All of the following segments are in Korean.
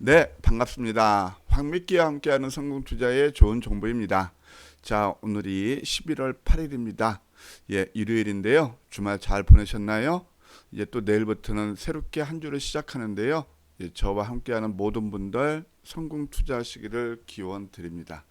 네, 반갑습니다. 황미끼와 함께하는 성공 투자의 좋은 정보입니다. 자, 오늘이 11월 8일입니다. 예, 일요일인데요. 주말 잘 보내셨나요? 이제 또 내일부터는 새롭게 한 주를 시작하는데요. 예, 저와 함께하는 모든 분들 성공 투자하시기를 기원 드립니다.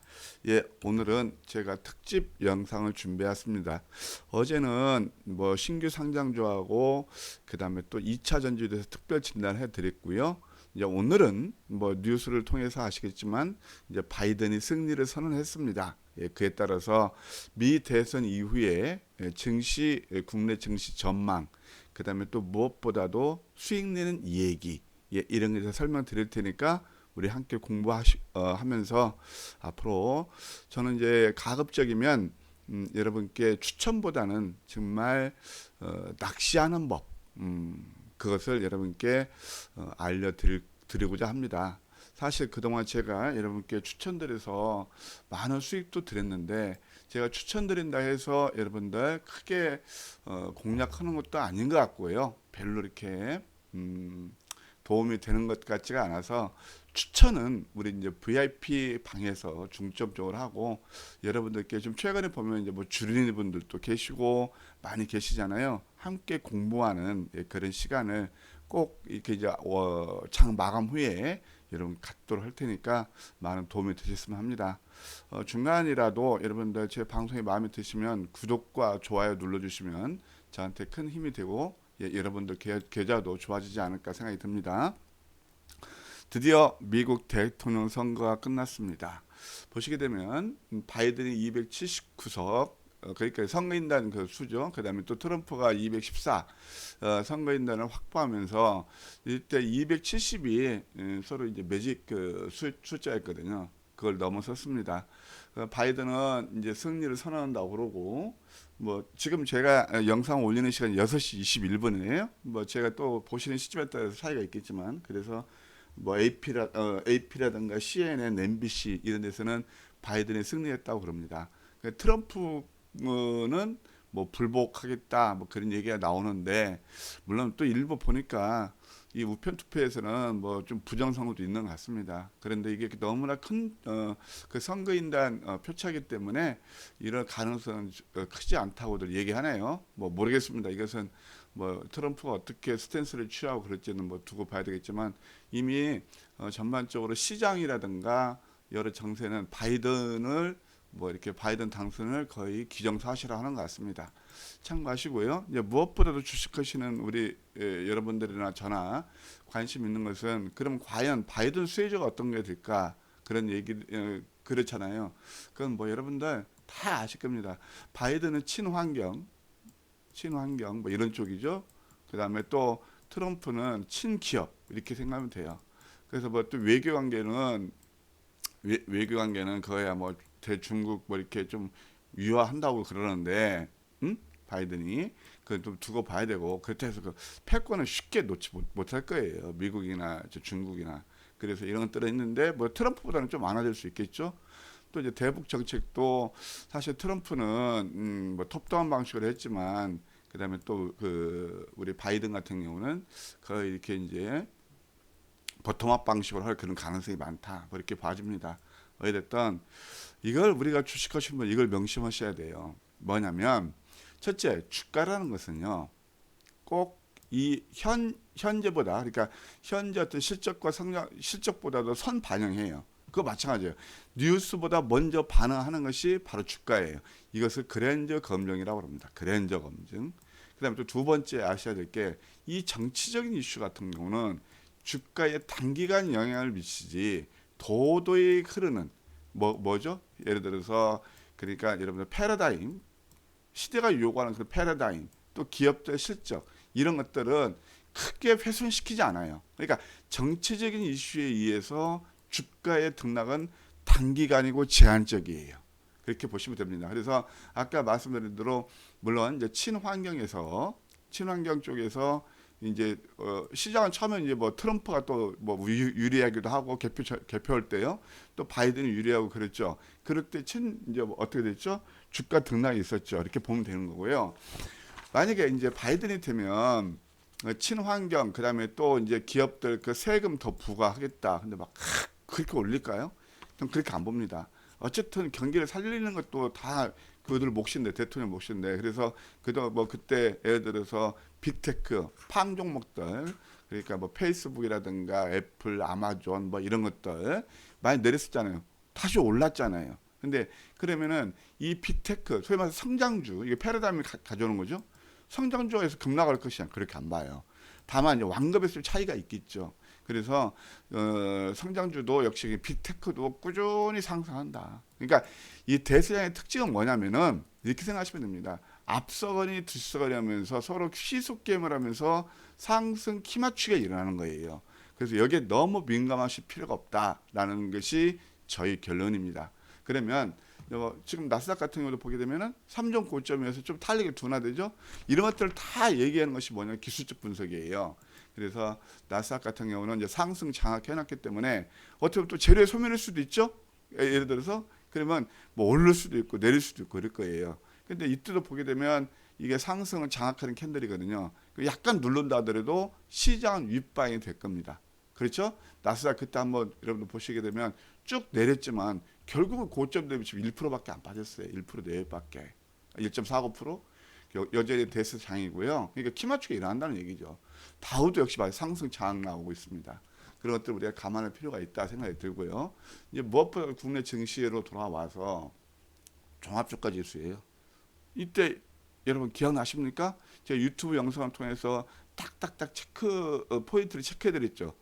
예, 오늘은 제가 특집 영상을 준비했습니다. 어제는 뭐 신규 상장주하고 그다음에 또 2차 전지에 대해서 특별 진단을 해드렸고요. 이제 오늘은 뭐 뉴스를 통해서 아시겠지만 이제 바이든이 승리를 선언했습니다. 예, 그에 따라서 미 대선 이후에 예, 증시 예, 국내 증시 전망 그다음에 또 무엇보다도 수익 내는 이야기 예, 이런 것에 설명드릴 테니까 우리 함께 공부하면서 앞으로 저는 이제 가급적이면 음, 여러분께 추천보다는 정말 어, 낚시하는 법 음, 그것을 여러분께 어, 알려드리고자 합니다. 사실 그동안 제가 여러분께 추천드려서 많은 수익도 드렸는데 제가 추천드린다 해서 여러분들 크게 어, 공략하는 것도 아닌 것 같고요. 별로 이렇게 음, 도움이 되는 것 같지가 않아서 추천은 우리 이제 VIP 방에서 중점적으로 하고 여러분들께 좀 최근에 보면 이제 뭐 줄이는 분들도 계시고 많이 계시잖아요. 함께 공부하는 예, 그런 시간을 꼭 이렇게 이제 어, 장 마감 후에 여러분 갖도록 할 테니까 많은 도움이 되셨으면 합니다. 어, 중간이라도 여러분들 제 방송에 마음에 드시면 구독과 좋아요 눌러주시면 저한테 큰 힘이 되고 예, 여러분들 계, 계좌도 좋아지지 않을까 생각이 듭니다. 드디어 미국 대통령 선거가 끝났습니다. 보시게 되면 음, 바이든이 279석 어, 그러니까 선거인단 그 수죠. 그다음에 또 트럼프가 214 어, 선거인단을 확보하면서 이때 270이 음, 서로 이제 매직 그 수, 숫자였거든요. 그걸 넘어섰습니다. 어, 바이든은 이제 승리를 선언한다고 그러고 뭐 지금 제가 영상 올리는 시간 6시 21분이에요. 뭐 제가 또 보시는 시점에 따라서 차이가 있겠지만 그래서 뭐 AP라 어, AP라든가 CNN, MBC 이런 데서는 바이든이 승리했다고 그럽니다. 그러니까 트럼프는 뭐 불복하겠다 뭐 그런 얘기가 나오는데 물론 또 일부 보니까 이 우편 투표에서는 뭐 좀 부정선거도 있는 것 같습니다. 그런데 이게 너무나 큰그 어, 그 선거인단 어, 표차기 때문에 이런 가능성은 어, 크지 않다고들 얘기하네요. 뭐 모르겠습니다. 이것은 뭐 트럼프가 어떻게 스탠스를 취하고 그럴지는 뭐 두고 봐야 되겠지만 이미 어, 전반적으로 시장이라든가 여러 정세는 바이든을 뭐 이렇게 바이든 당선을 거의 기정사실화하는 것 같습니다. 참고하시고요. 이제 무엇보다도 주식하시는 우리 예, 여러분들이나 저나 관심 있는 것은 그럼 과연 바이든 수혜자가 어떤 게 될까 그런 얘기 예, 그렇잖아요. 그건 뭐 여러분들 다 아실 겁니다. 바이든은 친환경, 친환경 뭐 이런 쪽이죠. 그 다음에 또 트럼프는 친기업 이렇게 생각하면 돼요. 그래서 뭐 또 외교 관계는 외, 외교 관계는 거야 뭐 대중국 뭐 이렇게 좀 유화한다고 그러는데, 음? 바이든이 그좀 두고 봐야 되고 그렇다 해서 그 패권을 쉽게 놓지 못할 거예요. 미국이나 저 중국이나 그래서 이런 것들은 있는데 뭐 트럼프보다는 좀 많아질 수 있겠죠. 또 이제 대북 정책도 사실 트럼프는 음, 뭐 톱다운 방식으로 했지만 그다음에 또 그 우리 바이든 같은 경우는 거의 이렇게 이제 보통합 방식으로 할 그런 가능성이 많다. 뭐 이렇게 봐집니다. 어찌됐든 이걸 우리가 주식하시는 분 이걸 명심하셔야 돼요. 뭐냐면 첫째 주가라는 것은요 꼭 이 현 현재보다 그러니까 현재 어떤 실적과 성장 실적보다도 선 반영해요. 그거 마찬가지예요. 뉴스보다 먼저 반응하는 것이 바로 주가예요. 이것을 그랜저 검증이라고 합니다. 그랜저 검증. 그다음에 또 두 번째 아셔야 될 게 이 정치적인 이슈 같은 경우는 주가에 단기간 영향을 미치지 도도히 흐르는 뭐 뭐죠? 예를 들어서 그러니까 여러분들 패러다임 시대가 요구하는 그 패러다임 또 기업들의 실적 이런 것들은 크게 훼손시키지 않아요. 그러니까 정치적인 이슈에 의해서 주가의 등락은 단기간이고 제한적이에요. 그렇게 보시면 됩니다. 그래서 아까 말씀드린 대로 물론 이제 친환경에서 친환경 쪽에서 이제 어 시장은 처음에 이제 뭐 트럼프가 또 뭐 유리하기도 하고 개표 개표할 때요. 또 바이든이 유리하고 그랬죠. 그럴 때 친 이제 뭐 어떻게 됐죠? 주가 등락이 있었죠. 이렇게 보면 되는 거고요. 만약에 이제 바이든이 되면 어, 친환경 그다음에 또 이제 기업들 그 세금 더 부과하겠다. 근데 막 하, 그렇게 올릴까요? 전 그렇게 안 봅니다. 어쨌든 경기를 살리는 것도 다 그들 몫인데 대통령 몫인데 그래서 그도 뭐 그때 예를 들어서 빅테크 팡 종목들 그러니까 뭐 페이스북이라든가 애플, 아마존 뭐 이런 것들 많이 내렸었잖아요. 다시 올랐잖아요. 근데 그러면은 이 빅테크 소위 말해서 성장주 이게 패러다임을 가, 가져오는 거죠. 성장주에서 급락할 것이냐 그렇게 안 봐요. 다만 이제 완급했을 차이가 있겠죠. 그래서 어, 성장주도 역시 빅테크도 꾸준히 상승한다. 그러니까 이 대세장의 특징은 뭐냐면은 이렇게 생각하시면 됩니다. 앞서거니 뒤서거니 하면서 서로 시속 게임을 하면서 상승 키 맞추기가 일어나는 거예요. 그래서 여기에 너무 민감하실 필요가 없다라는 것이 저희 결론입니다. 그러면 어, 지금 나스닥 같은 경우도 보게 되면은 3종 고점에서 좀 탄력이 둔화되죠. 이런 것들을 다 얘기하는 것이 뭐냐 기술적 분석이에요. 그래서 나스닥 같은 경우는 이제 상승 장악해놨기 때문에 어떻게 보면 또 재료의 소멸일 수도 있죠. 예, 예를 들어서 그러면 뭐 오를 수도 있고 내릴 수도 있고 그럴 거예요. 근데 이때도 보게 되면 이게 상승을 장악하는 캔들이거든요. 그 약간 누른다 하더라도 시장은 윗방이 될 겁니다. 그렇죠? 나스닥 그때 한번 여러분들 보시게 되면 쭉 내렸지만 결국은 고점 대비 지금 1%밖에 안 빠졌어요. 1% 내외밖에. 1.49% 여- 여전히 대세 장이고요. 그러니까 키 맞추기 일어난다는 얘기죠. 다우도 역시 상승 장악 나오고 있습니다. 그런 것들 우리가 감안할 필요가 있다 생각이 들고요. 이제 무엇보다 국내 증시로 돌아와서 종합주가 지수예요. 이때 여러분 기억나십니까? 제가 유튜브 영상을 통해서 딱딱딱 체크 어, 포인트를 체크해드렸죠.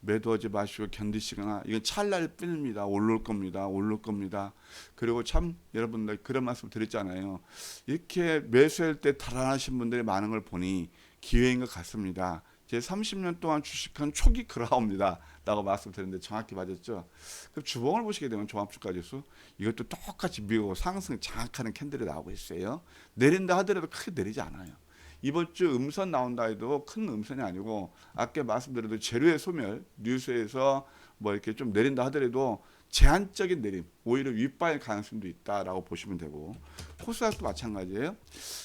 매도하지 마시고 견디시거나 이건 찰나일 뿐입니다. 오를 겁니다. 오를 겁니다. 그리고 참 여러분들 그런 말씀 드렸잖아요. 이렇게 매수할 때 달아나신 분들이 많은 걸 보니 기회인 것 같습니다. 제 30년 동안 주식한 초기 그라우입니다. 라고 말씀드렸는데 정확히 맞았죠. 그럼 주봉을 보시게 되면 종합주가 지수 이것도 똑같이 미국 상승 장악하는 캔들이 나오고 있어요. 내린다 하더라도 크게 내리지 않아요. 이번 주 음선 나온다 해도 큰 음선이 아니고 아까 말씀드려도 재료의 소멸 뉴스에서 뭐 이렇게 좀 내린다 하더라도 제한적인 내림 오히려 윗바일 가능성도 있다라고 보시면 되고 코스닥도 마찬가지예요.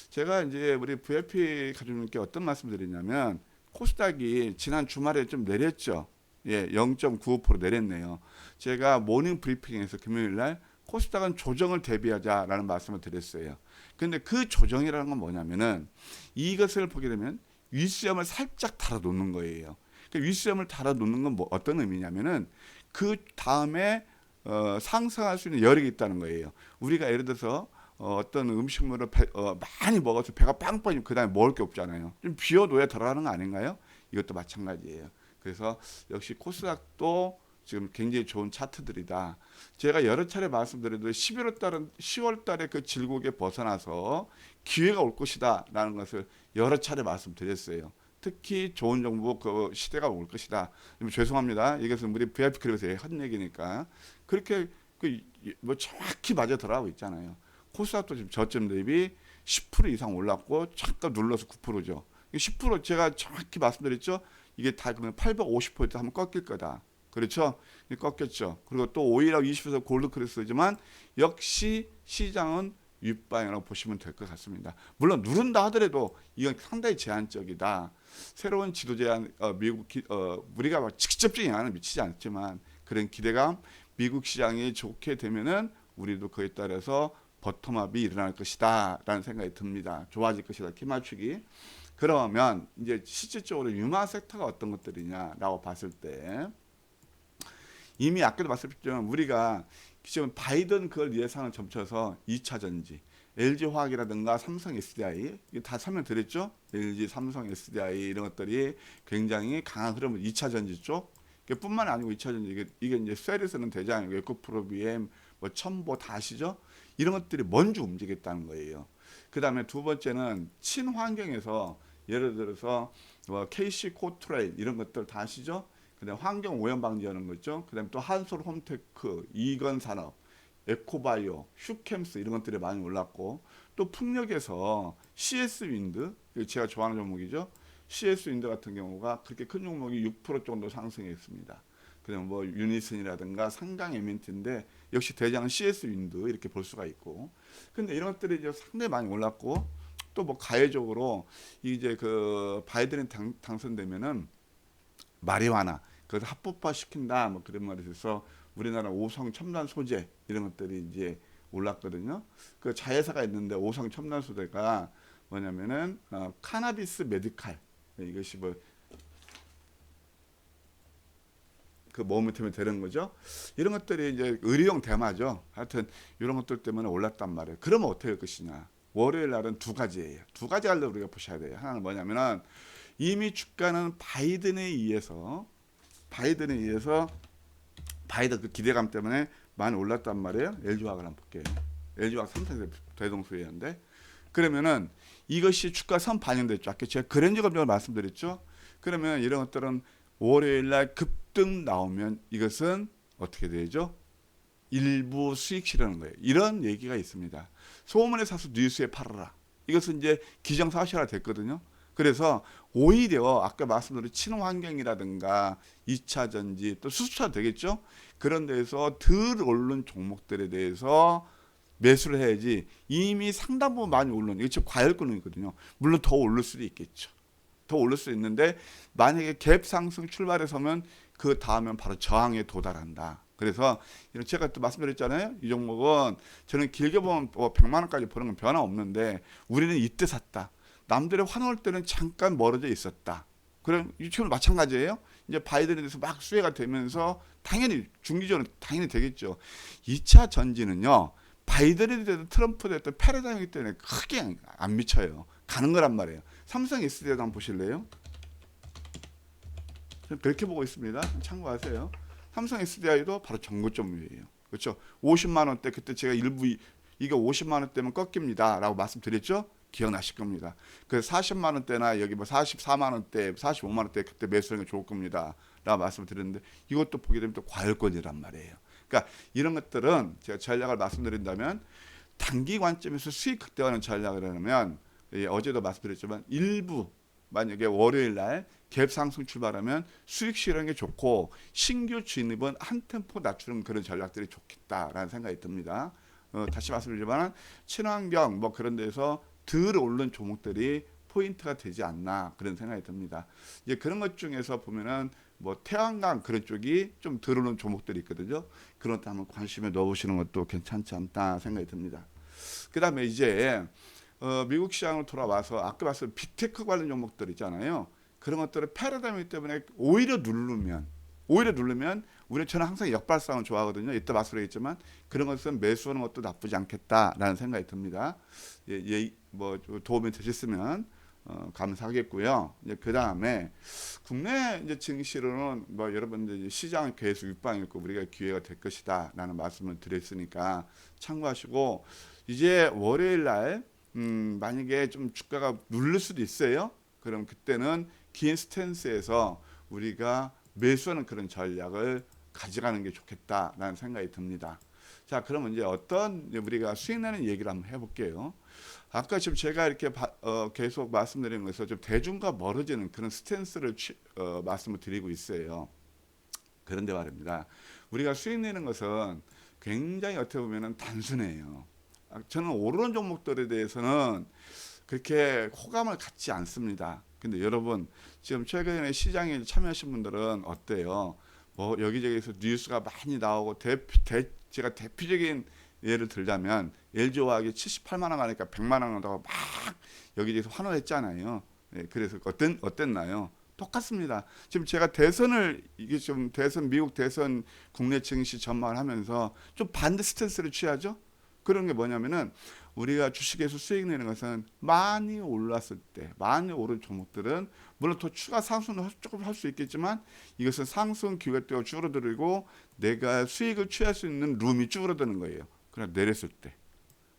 제가 이제 우리 VIP 가족님께 어떤 말씀드리냐면 코스닥이 지난 주말에 좀 내렸죠. 예, 0.95% 내렸네요. 제가 모닝 브리핑에서 금요일 날 코스닥은 조정을 대비하자라는 말씀을 드렸어요. 근데 그 조정이라는 건 뭐냐면은 이것을 보게 되면 윗수염을 살짝 달아 놓는 거예요. 그 윗수염을 달아 놓는 건 뭐 어떤 의미냐면은 그 다음에 어, 상승할 수 있는 여력이 있다는 거예요. 우리가 예를 들어서 어, 어떤 음식물을 배, 어, 많이 먹어서 배가 빵빵이 그 다음에 먹을 게 없잖아요. 좀 비워둬야 들어가는 거 아닌가요? 이것도 마찬가지예요. 그래서 역시 코스닥도 지금 굉장히 좋은 차트들이다. 제가 여러 차례 말씀드려도 11월 달은 10월 달에 그 질곡에 벗어나서 기회가 올 것이다라는 것을 여러 차례 말씀드렸어요. 특히 좋은 정보 그 시대가 올 것이다. 좀 죄송합니다. 이것은 우리 VIP 클럽에서 한 얘기니까 그렇게 그 뭐 정확히 맞아 들어가고 있잖아요. 코스닥도 지금 저점 대비 10% 이상 올랐고 잠깐 눌러서 9%죠. 10% 제가 정확히 말씀드렸죠. 이게 다 그러면 850포인트 하면 꺾일 거다. 그렇죠? 꺾였죠. 그리고 또 5일하고 20에서 골드 크레스지만 역시 시장은 윗방이라고 보시면 될 것 같습니다. 물론 누른다 하더라도 이건 상당히 제한적이다. 새로운 지도 제한 어, 미국 기, 어, 우리가 막 직접적인 영향을 미치지 않지만 그런 기대감 미국 시장이 좋게 되면은 우리도 그에 따라서 버텀업이 일어날 것이다라는 생각이 듭니다. 좋아질 것이다. 키 맞추기. 그러면 이제 실질적으로 유마 섹터가 어떤 것들이냐라고 봤을 때 이미 아까도 말씀드렸지만 우리가 지금 바이든 그걸 예상을 점쳐서 2차 전지, LG 화학이라든가 삼성 SDI 다 설명드렸죠. LG, 삼성 SDI 이런 것들이 굉장히 강한 흐름을 2차 전지 쪽. 뿐만 아니고 2차 전지 이게, 이게 이제 셀에서는 대장 에코프로 BM 뭐 첨보 다 아시죠? 이런 것들이 먼저 움직였다는 거예요. 그 다음에 두 번째는 친환경에서 예를 들어서 뭐 KC 코트레일 이런 것들 다 아시죠? 그다음 환경 오염 방지하는 거죠. 그다음에 또 한솔 홈테크, 이건 산업, 에코바이오, 슈캠스 이런 것들이 많이 올랐고 또 풍력에서 CS 윈드 제가 좋아하는 종목이죠. CS 윈드 같은 경우가 그렇게 큰 종목이 6% 정도 상승했습니다. 그다음 뭐 유니슨이라든가 상강 에멘트인데 역시 대장은 CS 윈드 이렇게 볼 수가 있고 근데 이런 것들이 이제 상당히 많이 올랐고 또 뭐 가해적으로 이제 그 바이든이 당, 당선되면은 마리화나 그걸 합법화 시킨다 뭐 그런 말이 있어서 우리나라 오성 첨단 소재 이런 것들이 이제 올랐거든요. 그 자회사가 있는데 오성 첨단 소재가 뭐냐면은 어, 카나비스 메디칼 이것이 뭐 그 때문에 되는 거죠. 이런 것들이 이제 의료용 대마죠. 하여튼 이런 것들 때문에 올랐단 말이에요. 그러면 어떻게 할 것이냐? 월요일 날은 두 가지예요. 두 가지 알로 우리가 보셔야 돼요. 하나는 뭐냐면은 이미 주가는 바이든에 의해서 바이든에 의해서 바이든 그 기대감 때문에 많이 올랐단 말이에요. LG화학을 한번 볼게요. LG화학 3대 대동소이인데 그러면은 이것이 주가 선 반영됐죠. 아까 제가 그랜저 검정을 말씀드렸죠. 그러면 이런 것들은 월요일 날 급등 나오면 이것은 어떻게 되죠? 일부 수익 실현하는 거예요. 이런 얘기가 있습니다. 소문에 사서 뉴스에 팔아라. 이것은 이제 기정사실화 됐거든요. 그래서 오히려 아까 말씀드린 친환경이라든가 2차 전지 또 수수차 되겠죠. 그런 데서 덜 오른 종목들에 대해서 매수를 해야지 이미 상당 부분 많이 오른 이거 지금 과열권이거든요. 물론 더 오를 수도 있겠죠. 더 오를 수 있는데 만약에 갭 상승 출발에 서면 그 다음엔 바로 저항에 도달한다. 그래서 제가 또 말씀드렸잖아요. 이 종목은 저는 길게 보면 뭐 100만 원까지 보는 건 변화 없는데 우리는 이때 샀다. 남들의 환호할 때는 잠깐 멀어져 있었다. 그럼 지금 마찬가지예요. 이제 바이든에 대해서 막 수혜가 되면서 당연히 중기적으로 당연히 되겠죠. 2차 전지는요. 바이든이 되든 트럼프 되든 패러다임이기 때문에 크게 안 미쳐요. 가는 거란 말이에요. 삼성 SD도 한번 보실래요? 그렇게 보고 있습니다. 참고하세요. 삼성 SDI도 바로 정고점이에요. 그렇죠? 50만 원대 그때 제가 일부 이- 이게 50만 원대면 꺾입니다라고 말씀드렸죠? 기억나실 겁니다. 그 40만 원대나 여기 뭐 44만 원대, 45만 원대 그때 매수하는 게 좋을 겁니다. 라고 말씀드렸는데 이것도 보게 되면 또 과열권이란 말이에요. 그러니까 이런 것들은 제가 전략을 말씀드린다면 단기 관점에서 수익 극대화하는 전략을 하면 예, 어제도 말씀드렸지만 일부 만약에 월요일 날 갭 상승 출발하면 수익 실현이 게 좋고 신규 진입은 한 템포 낮추는 그런 전략들이 좋겠다라는 생각이 듭니다. 어, 다시 말씀드리지만 친환경 뭐 그런 데서 덜 오른 종목들이 포인트가 되지 않나 그런 생각이 듭니다. 이제 그런 것 중에서 보면은 뭐 태양광 그런 쪽이 좀덜 오른 종목들이 있거든요. 그런 데 한번 관심에 넣어보시는 것도 괜찮지 않다 생각이 듭니다. 그 다음에 이제 어, 미국 시장으로 돌아와서 아까 말씀 빅테크 관련 종목들 있잖아요. 그런 것들을 패러다임 때문에 오히려 누르면 오히려 누르면 우리 저는 항상 역발상을 좋아하거든요. 이따 말씀드리겠지만 그런 것은 매수하는 것도 나쁘지 않겠다라는 생각이 듭니다. 예, 예, 뭐 도움이 되셨으면 어, 감사하겠고요. 이제 그 다음에 국내 이제 증시로는 뭐 여러분들 시장은 계속 육방일 거 우리가 기회가 될 것이다라는 말씀을 드렸으니까 참고하시고 이제 월요일 날 음, 만약에 좀 주가가 누를 수도 있어요. 그럼 그때는 긴 스탠스에서 우리가 매수하는 그런 전략을 가져가는 게 좋겠다라는 생각이 듭니다. 자, 그러면 이제 어떤 우리가 수익 내는 얘기를 한번 해볼게요. 아까 지금 제가 이렇게 바, 어, 계속 말씀드린 것에서 좀 대중과 멀어지는 그런 스탠스를 취, 어, 말씀을 드리고 있어요. 그런데 말입니다. 우리가 수익 내는 것은 굉장히 어떻게 보면은 단순해요. 아, 저는 오르는 종목들에 대해서는 그렇게 호감을 갖지 않습니다. 근데 여러분 지금 최근에 시장에 참여하신 분들은 어때요? 뭐 여기저기서 뉴스가 많이 나오고 대, 대 제가 대표적인 예를 들자면 LG화학이 78만 원 하니까 100만 원 한다고 막 여기저기서 환호했잖아요. 예, 그래서 어땠 어땠나요? 똑같습니다. 지금 제가 대선을 이게 좀 대선 미국 대선 국내 증시 전망을 하면서 좀 반대 스탠스를 취하죠. 그런 게 뭐냐면은 우리가 주식에서 수익 내는 것은 많이 올랐을 때 많이 오른 종목들은 물론 더 추가 상승도 할- 조금 할 수 있겠지만 이것은 상승 기회대가 줄어들고 내가 수익을 취할 수 있는 룸이 줄어드는 거예요. 그러나 내렸을 때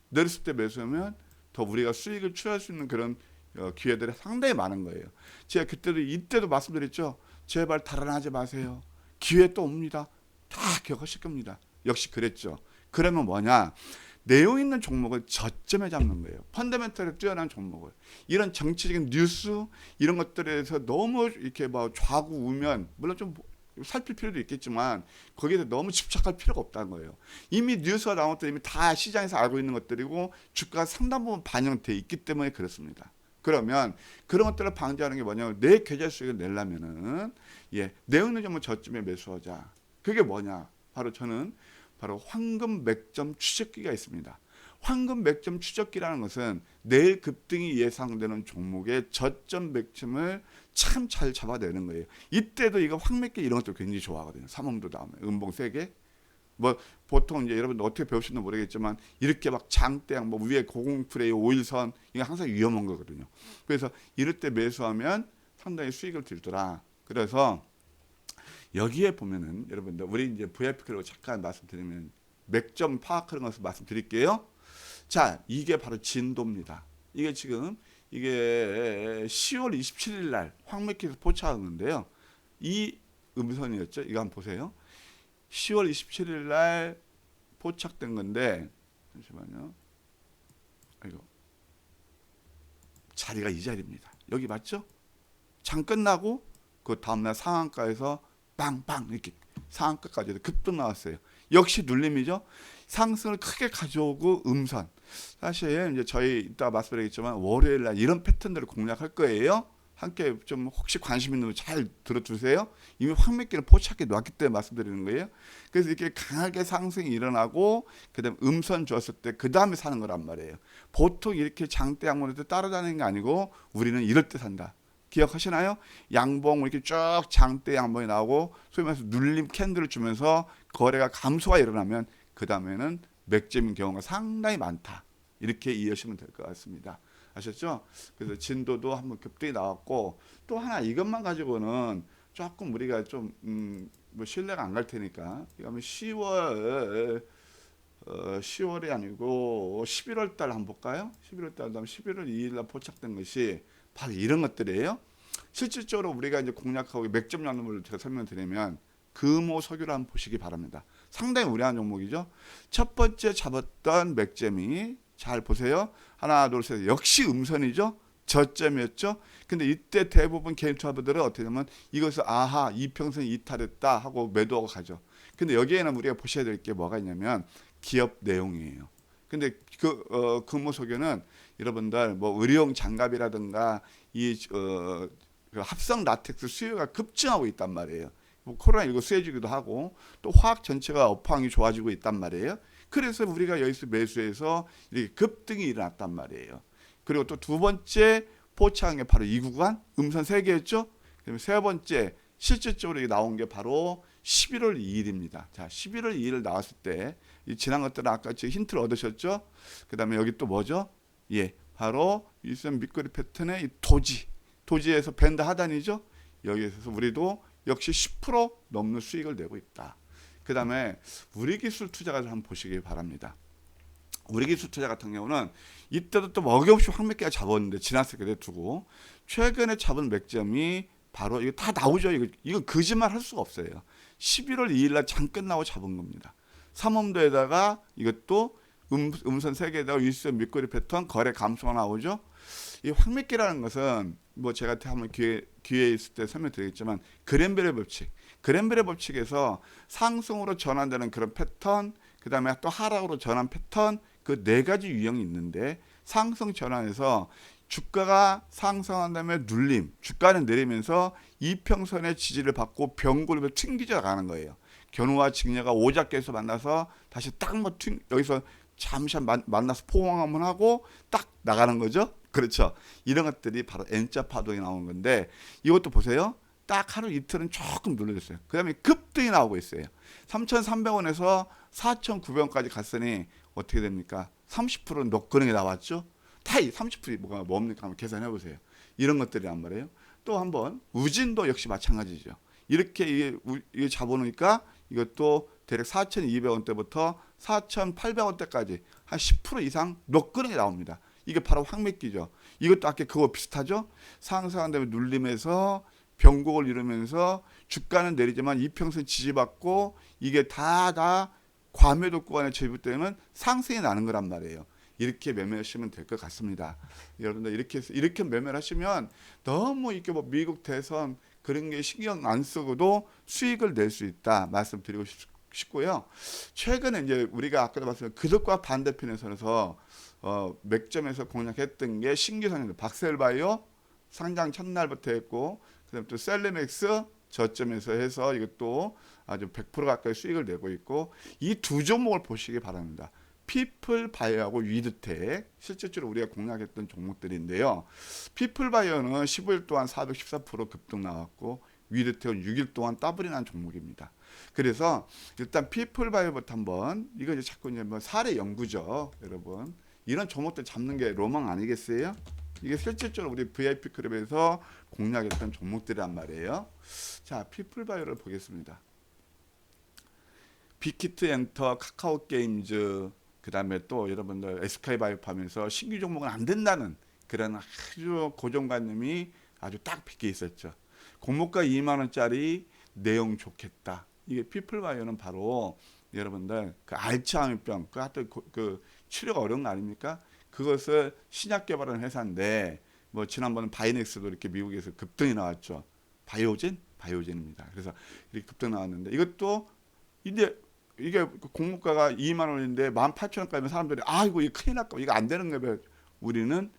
내렸을 때 매수하면 더 우리가 수익을 취할 수 있는 그런 어, 기회들이 상당히 많은 거예요. 제가 그때도 이때도 말씀드렸죠. 제발 달아나지 마세요. 기회 또 옵니다. 다 기억하실 겁니다. 역시 그랬죠. 그러면 뭐냐? 내용 있는 종목을 저점에 잡는 거예요. 펀더멘털에 뛰어난 종목을. 이런 정치적인 뉴스 이런 것들에서 너무 이렇게 뭐 좌구 우면 물론 좀 살필 필요도 있겠지만 거기에 너무 집착할 필요가 없다는 거예요. 이미 뉴스가 나온 때 이미 다 시장에서 알고 있는 것들이고 주가가 상당 부분 반영돼 있기 때문에 그렇습니다. 그러면 그런 것들을 방지하는 게 뭐냐면 내 계좌 수익을 내려면은 예, 내어는 점을 저점에 매수하자. 그게 뭐냐? 바로 저는 바로 황금 맥점 추적기가 있습니다. 황금 맥점 추적기라는 것은 내일 급등이 예상되는 종목의 저점 맥점을 참 잘 잡아내는 거예요. 이때도 이거 황맥기 이런 것도 굉장히 좋아하거든요. 삼음도 다음에 음봉 세게 뭐 보통 이제 여러분 어떻게 배우시는지 모르겠지만 이렇게 막 장대양 뭐 위에 고공프레이 오일선 이거 항상 위험한 거거든요. 그래서 이럴 때 매수하면 상당히 수익을 들더라. 그래서 여기에 보면은 여러분들 우리 이제 VIP 클럽 잠깐 말씀드리면 맥점 파악하는 것을 말씀드릴게요. 자, 이게 바로 진도입니다. 이게 지금 이게 10월 27일 날 황맥기에서 포착하는데요. 이 음선이었죠. 이거 한번 보세요. 10월 27일 날 포착된 건데 잠시만요. 아이고 자리가 이 자리입니다. 여기 맞죠? 장 끝나고 그 다음날 상한가에서 빵빵 이렇게 상한가까지 급등 나왔어요. 역시 눌림이죠. 상승을 크게 가져오고 음선. 사실 이제 저희 이따 말씀드리겠지만 월요일 날 이런 패턴들을 공략할 거예요. 함께 좀 혹시 관심 있는 분 잘 들어주세요. 이미 황맥기는 포착해 놨기 때문에 말씀드리는 거예요. 그래서 이렇게 강하게 상승이 일어나고 그다음 음선 줬을 때 그 다음에 사는 거란 말이에요. 보통 이렇게 장대 양봉에서 따라다니는 게 아니고 우리는 이럴 때 산다. 기억하시나요? 양봉 이렇게 쭉 장대 양봉이 나오고 소위 말해서 눌림 캔들을 주면서 거래가 감소가 일어나면 그 다음에는 맥점인 경우가 상당히 많다. 이렇게 이해하시면 될 것 같습니다. 아셨죠? 그래서 진도도 한번 급등이 나왔고 또 하나 이것만 가지고는 조금 우리가 좀 음, 뭐 신뢰가 안 갈 테니까 이거면 10월 어, 10월이 아니고 11월 달 한번 볼까요? 11월 달 다음 11월 2일 날 포착된 것이 바로 이런 것들이에요. 실질적으로 우리가 이제 공략하고 맥점 나눔을 제가 설명드리면 금호 석유를 한번 보시기 바랍니다. 상당히 우려한 종목이죠. 첫 번째 잡았던 맥점이 잘 보세요. 하나, 둘, 셋. 역시 음선이죠. 저점이었죠. 근데 이때 대부분 개인 투자자들은 어떻게 하면 이것을 아하 이평선 이탈했다 하고 매도하고 가죠. 근데 여기에는 우리가 보셔야 될 게 뭐가 있냐면 기업 내용이에요. 근데 그 어, 금호 석유는 여러분들 뭐 의료용 장갑이라든가 이 어, 그 합성 라텍스 수요가 급증하고 있단 말이에요. 뭐 코로나19 수혜주기도 하고 또 화학 전체가 업황이 좋아지고 있단 말이에요. 그래서 우리가 여기서 매수해서 이렇게 급등이 일어났단 말이에요. 그리고 또 두 번째 포착한 게 바로 이 구간 음선 세 개였죠. 세 번째 실질적으로 나온 게 바로 11월 2일입니다. 자, 11월 2일 나왔을 때 이 지난 것들은 아까 지금 힌트를 얻으셨죠. 그다음에 여기 또 뭐죠? 예, 바로 일선 밑거리 패턴의 이 도지, 도지에서 밴드 하단이죠. 여기에서 우리도 역시 10% 넘는 수익을 내고 있다. 그 다음에 우리 기술 투자가를 한번 보시기 바랍니다. 우리 기술 투자 같은 경우는 이때도 또 어김없이 황맥기가 잡았는데 때 내두고 최근에 잡은 맥점이 바로 이거 다 나오죠. 이거 이거 거짓말 할 수가 없어요. 11월 2일 날장 끝나고 잡은 겁니다. 삼험도에다가 이것도 음, 음선 세 개에다가 윗선 밑거리 패턴 거래 감소가 나오죠. 이 황맥기라는 것은 뭐 제가 한번 기회 기회 있을 때 설명드리겠지만 그랜벨의 법칙, 그랜벨의 법칙에서 상승으로 전환되는 그런 패턴, 그 다음에 또 하락으로 전환 패턴 그 네 가지 유형이 있는데 상승 전환에서 주가가 상승한 다음에 눌림, 주가는 내리면서 이평선의 지지를 받고 병골로 튕기져 가는 거예요. 견우와 직녀가 오작계에서 만나서 다시 딱뭐 여기서 잠시 만, 만나서 포옹 한번 하고 딱 나가는 거죠. 그렇죠. 이런 것들이 바로 N자 파동이 나오는 건데 이것도 보세요. 딱 하루 이틀은 조금 눌러졌어요. 그 다음에 급등이 나오고 있어요. 3,300원에서 4,900원까지 갔으니 어떻게 됩니까? 30%는 녹근행이 나왔죠? 타이 30%이 뭐가 뭡니까? 한번 계산해 보세요. 이런 것들이란 말이에요. 또 한번 우진도 역시 마찬가지죠. 이렇게 이게, 이게 잡아놓으니까 이것도 대략 4,200원대부터 4,800원대까지 한 10% 이상 녹근행이 나옵니다. 이게 바로 황맥기죠. 이것도 아까 그거 비슷하죠? 상승한 다음에 눌림에서 변곡을 이루면서 주가는 내리지만 이평선 지지받고 이게 다 다 과매도 구간에 재부되면 상승이 나는 거란 말이에요. 이렇게 매매하시면 될 것 같습니다. 여러분들 이렇게 이렇게 매매를 하시면 너무 이렇게 뭐 미국 대선 그런 게 신경 안 쓰고도 수익을 낼 수 있다 말씀드리고 싶, 싶고요. 최근에 이제 우리가 아까도 말씀드린 그것과 반대편에 서서 어, 맥점에서 공략했던 게 신규 상장 박셀바이오 상장 첫날부터 했고 그다음 또 셀레맥스 저점에서 해서 이것도 아주 100% 가까이 수익을 내고 있고 이 두 종목을 보시기 바랍니다. 피플 바이오하고 위드텍 실제적으로 우리가 공략했던 종목들인데요. 피플 바이오는 15일 동안 414% 급등 나왔고 위드텍은 6일 동안 더블이 난 종목입니다. 그래서 일단 피플 바이오부터 한번 이거 이제 자꾸 이제 뭐 사례 연구죠, 여러분. 이런 종목들 잡는 게 로망 아니겠어요? 이게 실질적으로 우리 VIP 클럽에서 공략했던 종목들이란 말이에요. 자, 피플 바이오를 보겠습니다. 빅히트 엔터, 카카오 게임즈, 그 다음에 또 여러분들 에스카이 바이오팜에서 신규 종목은 안 된다는 그런 아주 고정관념이 아주 딱 비켜 있었죠. 공모가 2만 원짜리 내용 좋겠다. 이게 피플 바이오는 바로 여러분들 그 알츠하이머병 그 하여튼 그, 그 치료가 어려운 거 아닙니까? 그것을 신약 개발하는 회사인데 뭐 지난번에 바이넥스도 이렇게 미국에서 급등이 나왔죠. 바이오젠? 바이오젠입니다. 그래서 이렇게 급등 나왔는데 이것도 이제 이게 공모가가 2만 원인데 18,000원까지면 사람들이 아 이거 큰일 났다. 이거 안 되는 거예요. 우리는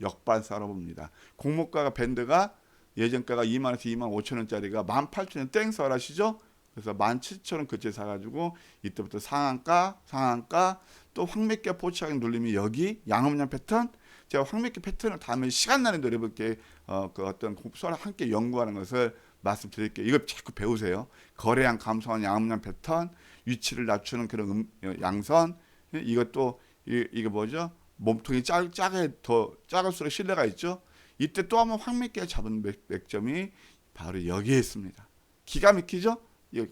역반사로 봅니다. 공모가가 밴드가 예전가가 2만 원에서 2만 5천 원짜리가 18,000원 땡스 하시죠? 그래서 17,000원 그때 사가지고 이때부터 상한가, 상한가 또 황매끼 포착하게 눌리면 여기 양음량 패턴 제가 황매끼 패턴을 다음에 시간 나는 대로 여러분께 어, 그 어떤 수화를 함께 연구하는 것을 말씀드릴게요. 이거 자꾸 배우세요. 거래량 감소한 양음량 패턴, 위치를 낮추는 그런 음, 어, 양선 이것도 이, 이게 뭐죠? 몸통이 작, 작게 더 작을수록 신뢰가 있죠. 이때 또 한번 황매끼가 잡은 맥, 맥점이 바로 여기에 있습니다. 기가 막히죠?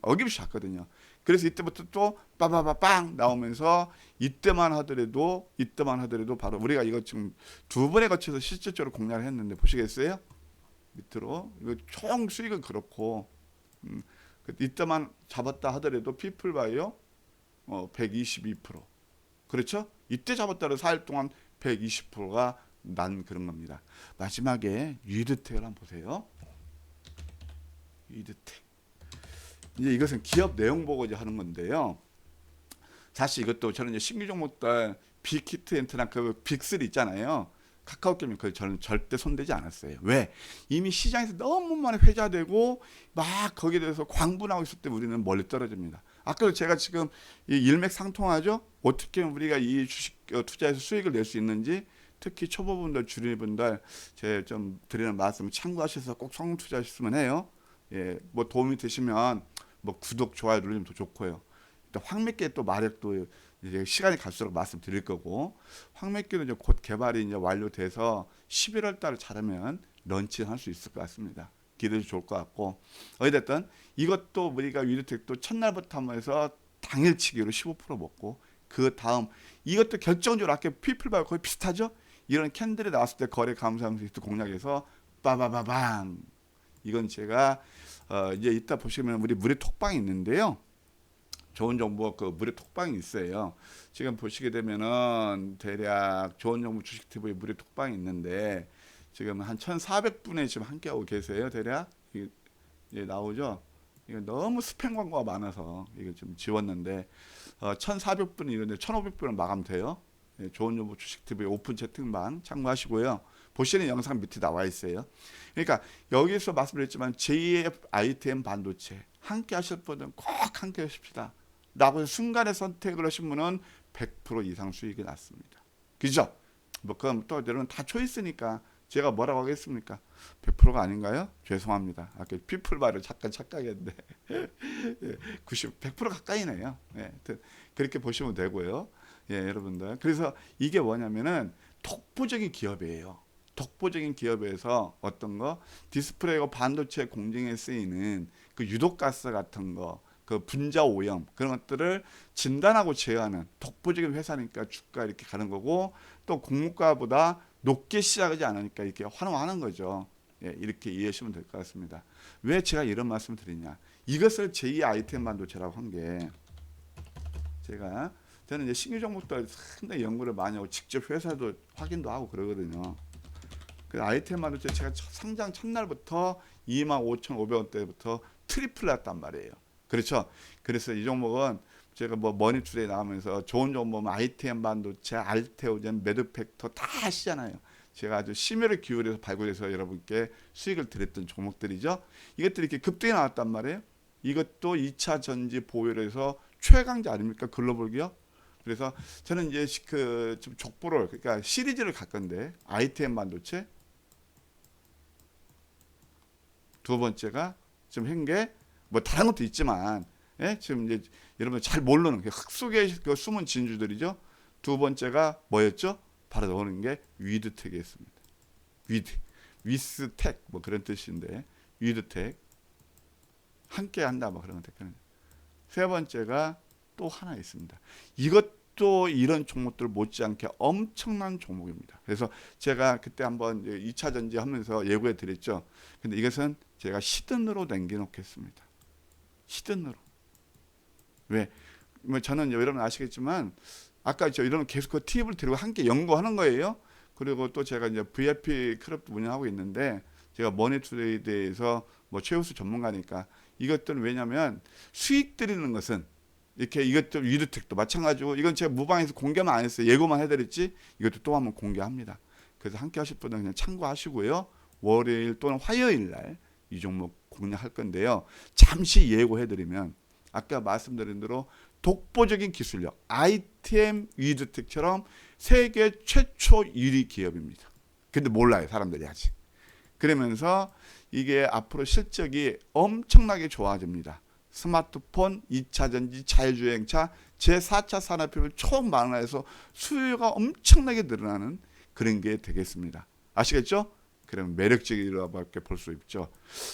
어김없이 잡거든요. 그래서 이때부터 또 빠바바빵 나오면서 이때만 하더라도 이때만 하더라도 바로 우리가 이거 지금 두 번에 거쳐서 실질적으로 공략을 했는데 보시겠어요? 밑으로 이거 총 수익은 그렇고 음, 그 이때만 잡았다 하더라도 피플 바이오 어, 122% 그렇죠? 이때 잡았다를 4일 동안 120%가 난 그런 겁니다. 마지막에 위드텍을 한번 보세요. 위드텍 이제 이것은 기업 내용 보고 이제 하는 건데요. 사실 이것도 저는 이제 신규 종목들 빅히트 엔트랑 그 빅3 있잖아요. 카카오 게임 그 저는 절대 손대지 않았어요. 왜? 이미 시장에서 너무 많이 회자되고 막 거기에 대해서 광분하고 있을 때 우리는 멀리 떨어집니다. 아까도 제가 지금 이 일맥상통하죠. 어떻게 우리가 이 주식 어, 투자에서 수익을 낼 수 있는지 특히 초보분들 주리분들 제 좀 드리는 말씀 참고하셔서 꼭 성공 투자하셨으면 해요. 예, 뭐 도움이 되시면 뭐 구독 좋아요 누르면 더 좋고요. 일단 황매끼 또 마력도 이제 시간이 갈수록 말씀드릴 거고 황매끼는 이제 곧 개발이 이제 완료돼서 11월 달에 잘하면 런칭할 수 있을 것 같습니다. 기대해 좋을 것 같고 어찌됐든 이것도 우리가 위드텍도 첫날부터 한번 해서 당일치기로 15% 먹고 그 다음 이것도 결정적으로 아까 피플바가 거의 비슷하죠? 이런 캔들이 나왔을 때 거래 감소하면서 공략해서 빠바바방 이건 제가 어 이제 이따 보시면 우리 물의 톡방이 있는데요. 좋은 정보 그 물의 톡방이 있어요. 지금 보시게 되면은 대략 좋은 정보 주식 TV에 물의 톡방이 있는데 지금 한 1,400분에 지금 함께 하고 계세요. 대략 이게 이제 나오죠. 이거 너무 스팸 광고가 많아서 이거 좀 지웠는데 어, 1,400분이 이런데 1,500분은 마감 돼요. 예, 좋은 정보 주식 TV 오픈 채팅방 참고하시고요. 보시는 영상 밑에 나와 있어요. 그러니까 여기서 말씀드렸지만 JF ITM 반도체 함께 하실 분은 꼭 함께 하십시다. 라고 순간에 선택을 하신 분은 100% 이상 수익이 났습니다. 그죠? 뭐 그럼 또 여러분 다 초이스니까 제가 뭐라고 하겠습니까? 100%가 아닌가요? 죄송합니다. 아까 피플바를 잠깐 착각했는데 90, 100% 가까이네요. 예, 그렇게 보시면 되고요. 예, 여러분들. 그래서 이게 뭐냐면은 독보적인 기업이에요. 독보적인 기업에서 어떤 거 디스플레이와 반도체 공정에 쓰이는 그 유독 가스 같은 거, 그 분자 오염 그런 것들을 진단하고 제어하는 독보적인 회사니까 주가 이렇게 가는 거고 또 공모가보다 높게 시작하지 않으니까 이렇게 환호하는 거죠. 예, 이렇게 이해하시면 될 것 같습니다. 왜 제가 이런 말씀을 드리냐? 이것을 제2 아이템 반도체라고 한 게 제가 저는 이제 신규 종목들 상당히 연구를 많이 하고 직접 회사도 확인도 하고 그러거든요. 그 아이템 반도체 제가 첫- 상장 첫날부터 25,500원대부터 트리플 났단 말이에요. 그렇죠? 그래서 이 종목은 제가 뭐 머니투데이 나오면서 좋은 종목은 ITM 반도체, 알테오젠, 매드팩터 다 하시잖아요. 제가 아주 심혈을 기울여서 발굴해서 여러분께 수익을 드렸던 종목들이죠. 이것들이 이렇게 급등이 나왔단 말이에요. 이것도 2차 전지 보유에서 최강자 아닙니까? 글로벌 기업. 그래서 저는 이제 그좀 족보를 그러니까 시리즈를 갈 건데 ITM 반도체 두 번째가 좀한게 뭐 다른 것도 있지만 예? 지금 이제 여러분 잘 모르는 그흙 속에 그 숨은 진주들이죠. 두 번째가 뭐였죠? 바로 나오는 게 위드텍이었습니다. 위드, 위스텍 뭐 그런 뜻인데 위드텍 함께 한다 뭐 그런 것세 번째가 또 하나 있습니다. 이것도 이런 종목들 못지않게 엄청난 종목입니다. 그래서 제가 그때 한번 2차 전지 하면서 예고해 드렸죠. 근데 이것은 제가 시든으로 남겨놓겠습니다. 시든으로. 왜? 뭐 저는 여러분 아시겠지만 아까 저 이런 계속 그 팁을 드리고 함께 연구하는 거예요. 그리고 또 제가 이제 VIP 클럽도 운영하고 있는데 제가 머니투데이에서 뭐 최우수 전문가니까 이것들은 왜냐하면 수익 드리는 것은 이렇게 이것도 위드텍도 마찬가지고 이건 제가 무방에서 공개만 안 했어요. 예고만 해드렸지 이것도 또 한번 공개합니다. 그래서 함께 하실 분은 그냥 참고하시고요. 월요일 또는 화요일 날 이 종목 공략할 건데요. 잠시 예고해드리면 아까 말씀드린 대로 독보적인 기술력 ITM 위드텍처럼 세계 최초 1위 기업입니다. 근데 몰라요 사람들이 아직. 그러면서 이게 앞으로 실적이 엄청나게 좋아집니다. 스마트폰, 2차 전지, 자율주행차, 제4차 산업혁명 총망라해서 수요가 엄청나게 늘어나는 그런 게 되겠습니다. 아시겠죠? 그럼 매력적이라고밖에 볼 수 있죠.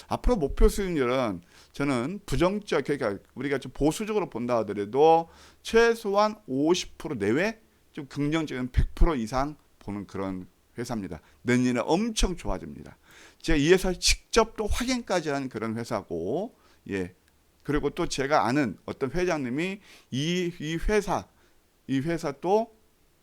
앞으로 목표 수익률은 저는 부정적 그러니까 우리가 좀 보수적으로 본다 하더라도 최소한 50% 내외 좀 긍정적인 100% 이상 보는 그런 회사입니다. 내년에 엄청 좋아집니다. 제가 이 회사 직접 또 확인까지 한 그런 회사고 예. 그리고 또 제가 아는 어떤 회장님이 이, 이 회사 이 회사 또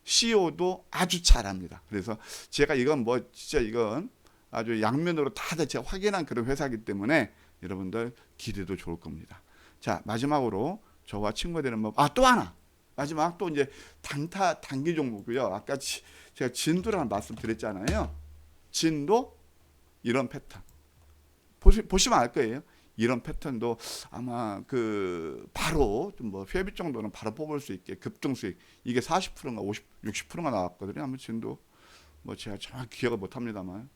CEO도 아주 잘합니다. 그래서 제가 이건 뭐 진짜 이건 아주 양면으로 다 제가 확인한 그런 회사이기 때문에 여러분들 기대도 좋을 겁니다. 자 마지막으로 저와 친구들은 뭐아또 하나 마지막 또 이제 단타 단기 종목고요. 아까 지, 제가 진도라는 말씀 드렸잖아요. 진도 이런 패턴 보시, 보시면 알 거예요. 이런 패턴도 아마 그 바로 좀뭐 회비 정도는 바로 뽑을 수 있게 급등 수익 이게 40%인가 50, 60%가 나왔거든요. 아마 진도 뭐 제가 정확히 기억을 못 합니다만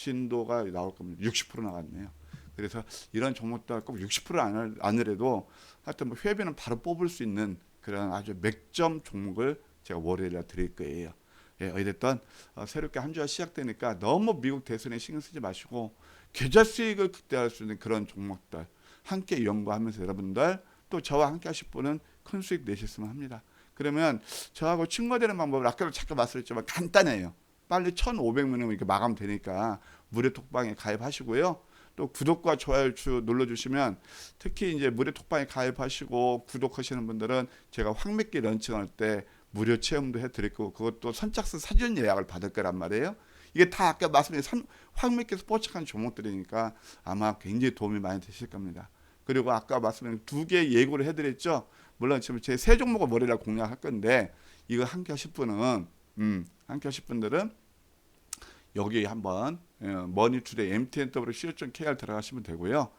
진도가 나올 겁니다. 60% 나갔네요. 그래서 이런 종목도 꼭 60% 아니래도 하여튼 뭐 회비는 바로 뽑을 수 있는 그런 아주 맥점 종목을 제가 월요일에 드릴 거예요. 예, 어찌됐든 어, 새롭게 한 주가 시작되니까 너무 미국 대선에 신경 쓰지 마시고 계좌 수익을 극대화할 수 있는 그런 종목들 함께 연구하면서 여러분들 또 저와 함께 하실 분은 큰 수익 내셨으면 합니다. 그러면 저하고 친구되는 방법을 아까도 잠깐 말씀드렸지만 간단해요. 빨리 1,500명이면 이렇게 마감되니까 무료 톡방에 가입하시고요. 또 구독과 좋아요 주 눌러주시면 특히 이제 무료 톡방에 가입하시고 구독하시는 분들은 제가 황맥기 런칭할 때 무료 체험도 해드릴 거고 그것도 선착순 사전 예약을 받을 거란 말이에요. 이게 다 아까 말씀드린 황맥기 스포츠칸 종목들이니까 아마 굉장히 도움이 많이 되실 겁니다. 그리고 아까 말씀드린 두 개 예고를 해드렸죠. 물론 지금 제 세 종목을 머리를 공략할 건데 이거 함께 하실 분은 음, 함께 하실 분들은 여기 한번 어, 머니투데이 mtnw co.kr 들어가시면 되고요.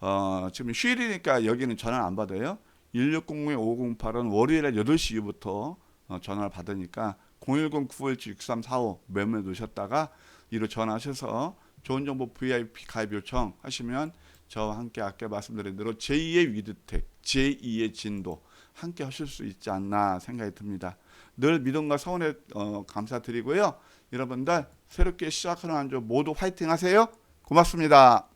어, 지금 휴일이니까 여기는 전화 안 받아요. 1600-5008은 월요일에 8시 이후부터 어, 전화를 받으니까 010-917-6345 메모해 놓으셨다가 이로 전화하셔서 좋은 정보 VIP 가입 요청 하시면 저와 함께 아까 말씀드린 대로 제2의 위드텍, 제2의 진도 함께 하실 수 있지 않나 생각이 듭니다. 늘 믿음과 서운에 어, 감사드리고요. 여러분들 새롭게 시작하는 한 주 모두 화이팅 하세요. 고맙습니다.